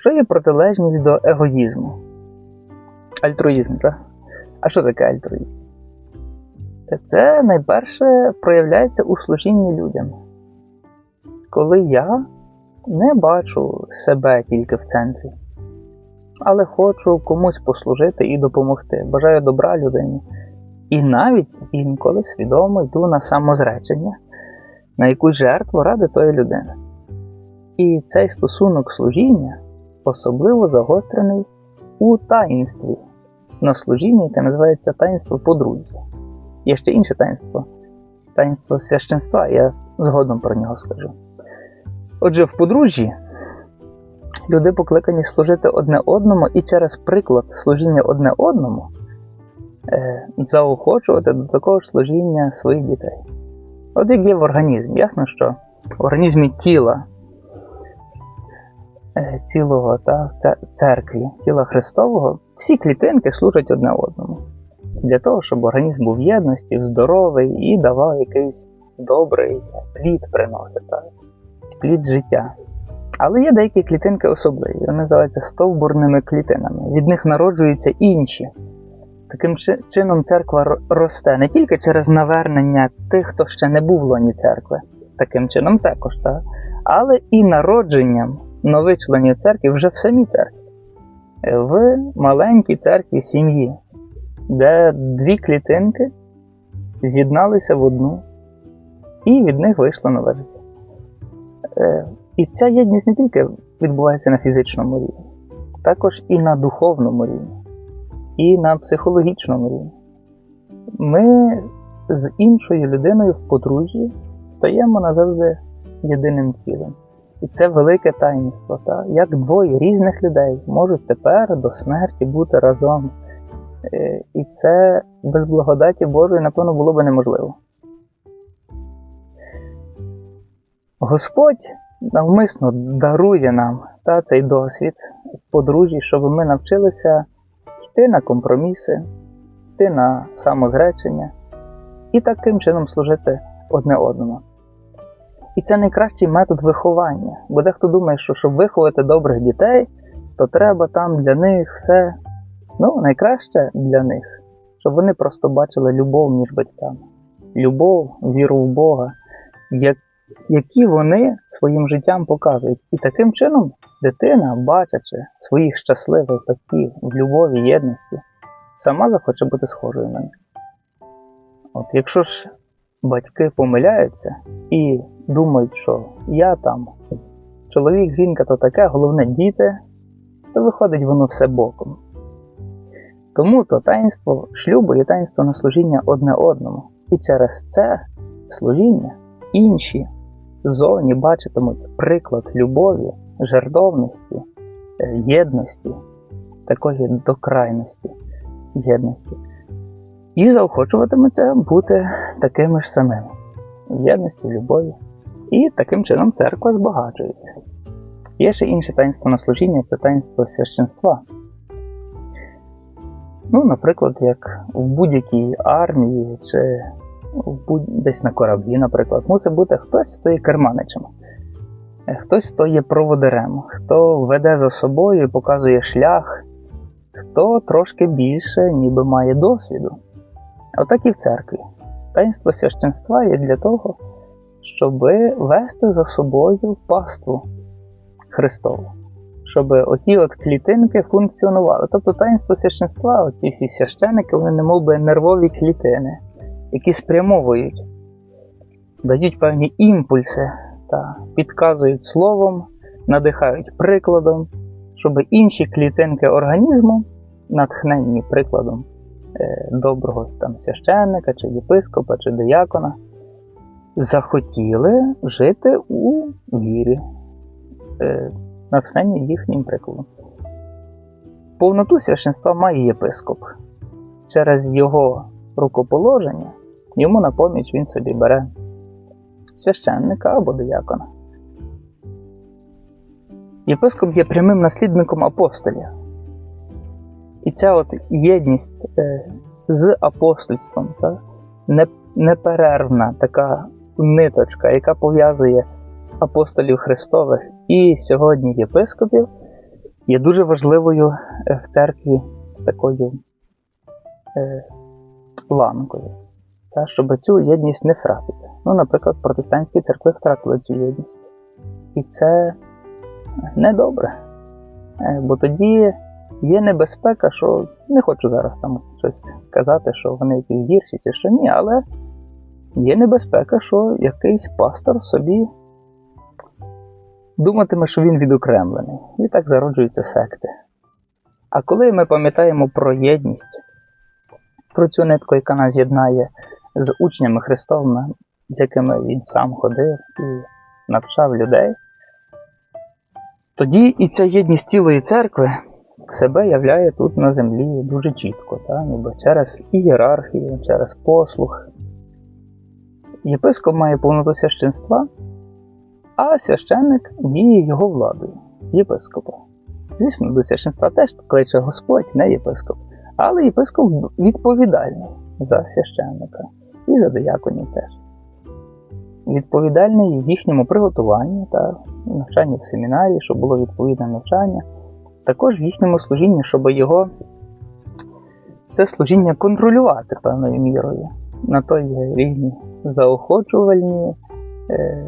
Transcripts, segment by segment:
Що є протилежність до егоїзму? Альтруїзм, так? А що таке альтруїзм? Це найперше проявляється у служінні людям. Коли я не бачу себе тільки в центрі, але хочу комусь послужити і допомогти. Бажаю добра людині. І навіть інколи свідомо йду на самозречення, на якусь жертву ради тої людини. І цей стосунок служіння особливо загострений у таїнстві на служінні, яке називається таїнство подружжя. Є ще інше таїнство таїнство священства, я згодом про нього скажу. Отже, в подружжі люди покликані служити одне одному і через приклад служіння одне одному е, заохочувати до такого ж служіння своїх дітей. От як є в організмі, ясно, що в організмі тіла цілого та церкві, тіла Христового, всі клітинки служать одне одному. Для того, щоб організм був в єдності, здоровий і давав якийсь добрий плід приносить, так? плід життя. Але є деякі клітинки особливі, вони називаються стовбурними клітинами. Від них народжуються інші. Таким чином, церква росте не тільки через навернення тих, хто ще не був в лоні церкви, таким чином також, так? але і народженням нових членів церкви вже в самій церкві, в маленькій церкві сім'ї, де дві клітинки з'єдналися в одну, і від них вийшло нове життя. Е, і ця єдність не тільки відбувається на фізичному рівні, також і на духовному рівні, і на психологічному рівні. Ми з іншою людиною в подружжі стаємо назавжди єдиним цілим. І це велике таїнство, та? як двоє різних людей можуть тепер до смерті бути разом. Е, і це без благодаті Божої, напевно, було би неможливо. Господь навмисно дарує нам та, цей досвід подружжя, щоб ми навчилися йти на компроміси, йти на самозречення і таким чином служити одне одному. І це найкращий метод виховання. Бо дехто думає, що щоб виховати добрих дітей, то треба там для них все ну, найкраще для них, щоб вони просто бачили любов між батьками, любов, віру в Бога, як які вони своїм життям показують. І таким чином дитина, бачачи своїх щасливих батьків в любові, єдності, сама захоче бути схожою на них. От Якщо ж батьки помиляються і думають, що я там, чоловік, жінка то таке, головне діти, то виходить воно все боком. Тому то таїнство шлюбу є таїнство на служіння одне одному. І через це служіння інші зовні бачитимуть приклад любові, жертовності, е, єдності, такої докрайності єдності. І заохочуватиметься бути такими ж самими в єдності, в любові. І таким чином церква збагачується. Є ще інше таїнство на служіння це таїнство священства. Ну, наприклад, як в будь-якій армії чи десь на кораблі, наприклад, мусить бути хтось, хто є керманичем, е, хтось, хто є проводирем, хто веде за собою і показує шлях, хто трошки більше ніби має досвіду. Отак і в церкві. Таїнство священства є для того, щоб вести за собою паству Христову. Щоб оті от клітинки функціонували. Тобто таїнство священства, оці всі священики, вони не мов нервові клітини, які спрямовують, дають певні імпульси та підказують словом, надихають прикладом, щоб інші клітинки організму, натхненні прикладом е, доброго там, священника, чи єпископа, чи диякона, захотіли жити у вірі, е, їхнім прикладом. Повноту священства має єпископ. Через його рукоположення Йому на поміч він собі бере священника або диякона. Єпископ є прямим наслідником апостолів. І ця от єдність е, з апостольством, та, неперервна така ниточка, яка пов'язує апостолів Христових і сьогодні єпископів, є дуже важливою е, в церкві такою е, ланкою, та, щоб цю єдність не втратити. Ну, наприклад, протестантські церкви втратили цю єдність. І це недобре. Е, Бо тоді є небезпека, що не хочу зараз там щось казати, що вони якісь гірші чи що ні, але є небезпека, що якийсь пастор собі думатиме, що він відокремлений. І так зароджуються секти. А коли ми пам'ятаємо про єдність, про цю нитку, яка нас з'єднає з учнями Христовими, з якими він сам ходив і навчав людей, тоді і ця єдність цілої церкви себе являє тут на землі дуже чітко, та? ніби через ієрархію, через послух. Єпископ має повноту священства, а священник діє його владою, єпископа. Звісно, до священства теж кличе Господь, не єпископ. Але єпископ відповідальний за священника і за дияконів теж. Відповідальний в їхньому приготуванні та навчанні в семінарі, щоб було відповідне навчання, також в їхньому служінні, щоб його це служіння контролювати певною мірою. На то є різні заохочувальні е,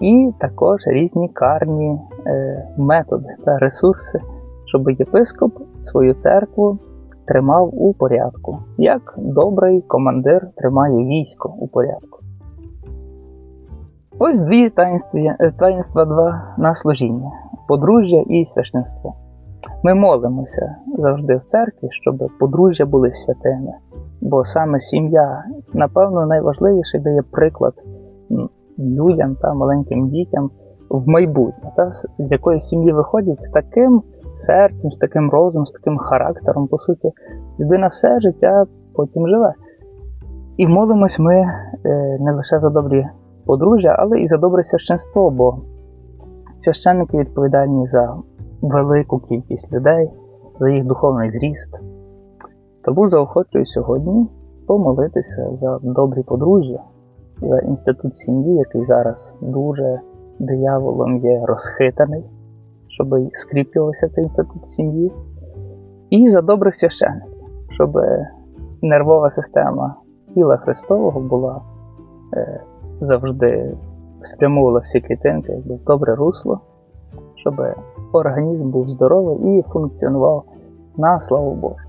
і також різні карні е, методи та ресурси, щоб єпископ свою церкву тримав у порядку, як добрий командир тримає військо у порядку. Ось дві таїнства, е, таїнства два на служіння подружжя і священство. Ми молимося завжди в церкві, щоб подружжя були святими, бо саме сім'я, напевно, найважливіше дає приклад людям та маленьким дітям в майбутнє, та, з з якої сім'ї виходять з таким серцем, з таким розумом, з таким характером. По суті, людина все життя потім живе. І молимось ми е, не лише за добрі подружжя, але і за добре священство, бо священники відповідальні за велику кількість людей, за їх духовний зріст. Тому заохочую сьогодні помолитися за добрі подружжя, за інститут сім'ї, який зараз дуже дияволом є розхитаний, щоб скріплювався цей інститут сім'ї, і за добрих священиків, щоб нервова система тіла Христового була е, завжди спрямовувала всі клітинки в добре русло, щоб організм був здоровий і функціонував на славу Божу.